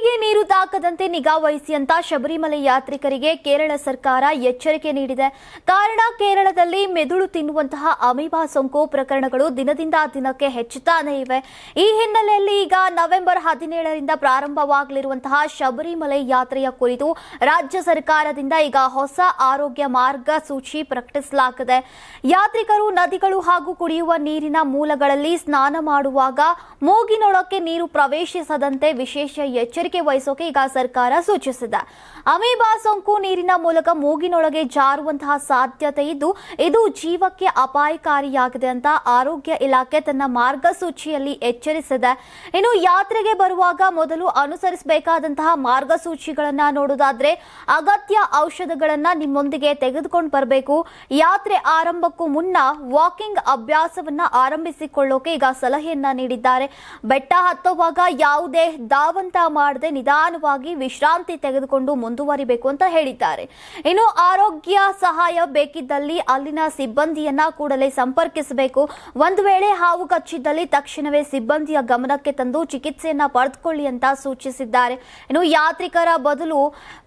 ಬಾಯಿಗೆ ನೀರು ತಾಕದಂತೆ ನಿಗಾ ವಹಿಸಿ ಅಂತ ಶಬರಿಮಲೆ ಯಾತ್ರಿಕರಿಗೆ ಕೇರಳ ಸರ್ಕಾರ ಎಚ್ಚರಿಕೆ ನೀಡಿದೆ. ಕಾರಣ, ಕೇರಳದಲ್ಲಿ ಮೆದುಳು ತಿನ್ನುವಂತಹ ಅಮೀಬಾ ಸೋಂಕು ಪ್ರಕರಣಗಳು ದಿನದಿಂದ ದಿನಕ್ಕೆ ಹೆಚ್ಚುತ್ತಾನೇ ಇವೆ. ಈ ಹಿನ್ನೆಲೆಯಲ್ಲಿ ಈಗ ನವೆಂಬರ್ ಹದಿನೇಳರಿಂದ ಪ್ರಾರಂಭವಾಗಲಿರುವಂತಹ ಶಬರಿಮಲೆ ಯಾತ್ರೆಯ ಕುರಿತು ರಾಜ್ಯ ಸರ್ಕಾರದಿಂದ ಈಗ ಹೊಸ ಆರೋಗ್ಯ ಮಾರ್ಗಸೂಚಿ ಪ್ರಕಟಿಸಲಾಗಿದೆ. ಯಾತ್ರಿಕರು, ನದಿಗಳು ಹಾಗೂ ಕುಡಿಯುವ ನೀರಿನ ಮೂಲಗಳಲ್ಲಿ ಸ್ನಾನ ಮಾಡುವಾಗ ಮೂಗಿನೊಳಕ್ಕೆ ನೀರು ಪ್ರವೇಶಿಸದಂತೆ ವಿಶೇಷ ಎಚ್ಚರಿಕೆ ವಹಿಸೋಕೆ ಈಗ ಸರ್ಕಾರ ಸೂಚಿಸಿದೆ. ಅಮೀಬಾ ಸೋಂಕು ನೀರಿನ ಮೂಲಕ ಮೂಗಿನೊಳಗೆ ಜಾರುವಂತಹ ಸಾಧ್ಯತೆ ಇದ್ದು, ಇದು ಜೀವಕ್ಕೆ ಅಪಾಯಕಾರಿಯಾಗಿದೆ ಅಂತ ಆರೋಗ್ಯ ಇಲಾಖೆ ತನ್ನ ಮಾರ್ಗಸೂಚಿಯಲ್ಲಿ ಎಚ್ಚರಿಸಿದೆ. ಇನ್ನು ಯಾತ್ರೆಗೆ ಬರುವಾಗ ಮೊದಲು ಅನುಸರಿಸಬೇಕಾದಂತಹ ಮಾರ್ಗಸೂಚಿಗಳನ್ನ ನೋಡೋದಾದ್ರೆ ಅಗತ್ಯ ಔಷಧಗಳನ್ನ ನಿಮ್ಮೊಂದಿಗೆ ತೆಗೆದುಕೊಂಡು ಬರಬೇಕು. ಯಾತ್ರೆ ಆರಂಭಕ್ಕೂ ಮುನ್ನ ವಾಕಿಂಗ್ ಅಭ್ಯಾಸವನ್ನ ಆರಂಭಿಸಿಕೊಳ್ಳೋಕೆ ಈಗ ಸಲಹೆಯನ್ನ ನೀಡಿದ್ದಾರೆ. ಬೆಟ್ಟ ಹತ್ತುವಾಗ ಯಾವುದೇ ದಾವಂತ ಮಾಡದೆ ನಿಧಾನವಾಗಿ ವಿಶ್ರಾಂತಿ ತೆಗೆದುಕೊಂಡು ಮುಂದುವರಿಬೇಕು ಅಂತ ಹೇಳಿದ್ದಾರೆ. ಇನ್ನು ಆರೋಗ್ಯ ಸಹಾಯ ಬೇಕಿದ್ದಲ್ಲಿ ಅಲ್ಲಿನ ಸಿಬ್ಬಂದಿಯನ್ನ ಕೂಡಲೇ ಸಂಪರ್ಕಿಸಬೇಕು. ಒಂದು ವೇಳೆ ಹಾವು ಕಚ್ಚಿದ್ದಲ್ಲಿ ತಕ್ಷಣವೇ ಸಿಬ್ಬಂದಿಯ ಗಮನಕ್ಕೆ ತಂದು ಚಿಕಿತ್ಸೆಯನ್ನ ಪಡೆದುಕೊಳ್ಳಿ ಅಂತ ಸೂಚಿಸಿದ್ದಾರೆ. ಇನ್ನು ಯಾತ್ರಿಕರ ಬದಲು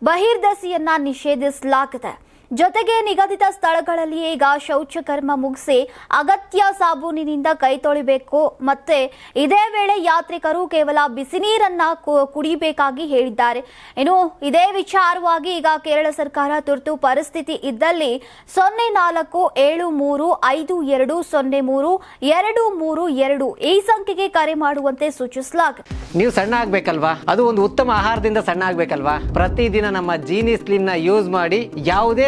ಬಹಿರ್ದಸಿಯನ್ನ ನಿಷೇಧಿಸಲಾಗಿದೆ. ಜೊತೆಗೆ ನಿಗದಿತ ಸ್ಥಳಗಳಲ್ಲಿ ಈಗ ಶೌಚಕರ್ಮ ಮುಗಿಸಿ ಅಗತ್ಯ ಸಾಬೂನಿನಿಂದ ಕೈ ತೊಳಿಬೇಕು. ಮತ್ತೆ ಇದೇ ವೇಳೆ ಯಾತ್ರಿಕರು ಕೇವಲ ಬಿಸಿ ನೀರನ್ನ ಕುಡಿಬೇಕಾಗಿ ಹೇಳಿದ್ದಾರೆ. ಇನ್ನು ಇದೇ ವಿಚಾರವಾಗಿ ಈಗ ಕೇರಳ ಸರ್ಕಾರ ತುರ್ತು ಪರಿಸ್ಥಿತಿ ಇದ್ದಲ್ಲಿ ಸೊನ್ನೆ ನಾಲ್ಕು, ಏಳು ಮೂರು, ಐದು ಎರಡು, ಸೊನ್ನೆ ಮೂರು, ಎರಡು ಮೂರು ಎರಡು ಈ ಸಂಖ್ಯೆಗೆ ಕರೆ ಮಾಡುವಂತೆ ಸೂಚಿಸಲಾಗಿದೆ. ನೀವು ಸಣ್ಣ ಆಗ್ಬೇಕಲ್ವಾ? ಅದು ಒಂದು ಉತ್ತಮ ಆಹಾರದಿಂದ ಸಣ್ಣ ಆಗ್ಬೇಕಲ್ವಾ? ಪ್ರತಿದಿನ ನಮ್ಮ ಜೀನಿ ಸ್ಲಿಮ್ನ ಯೂಸ್ ಮಾಡಿ ಯಾವುದೇ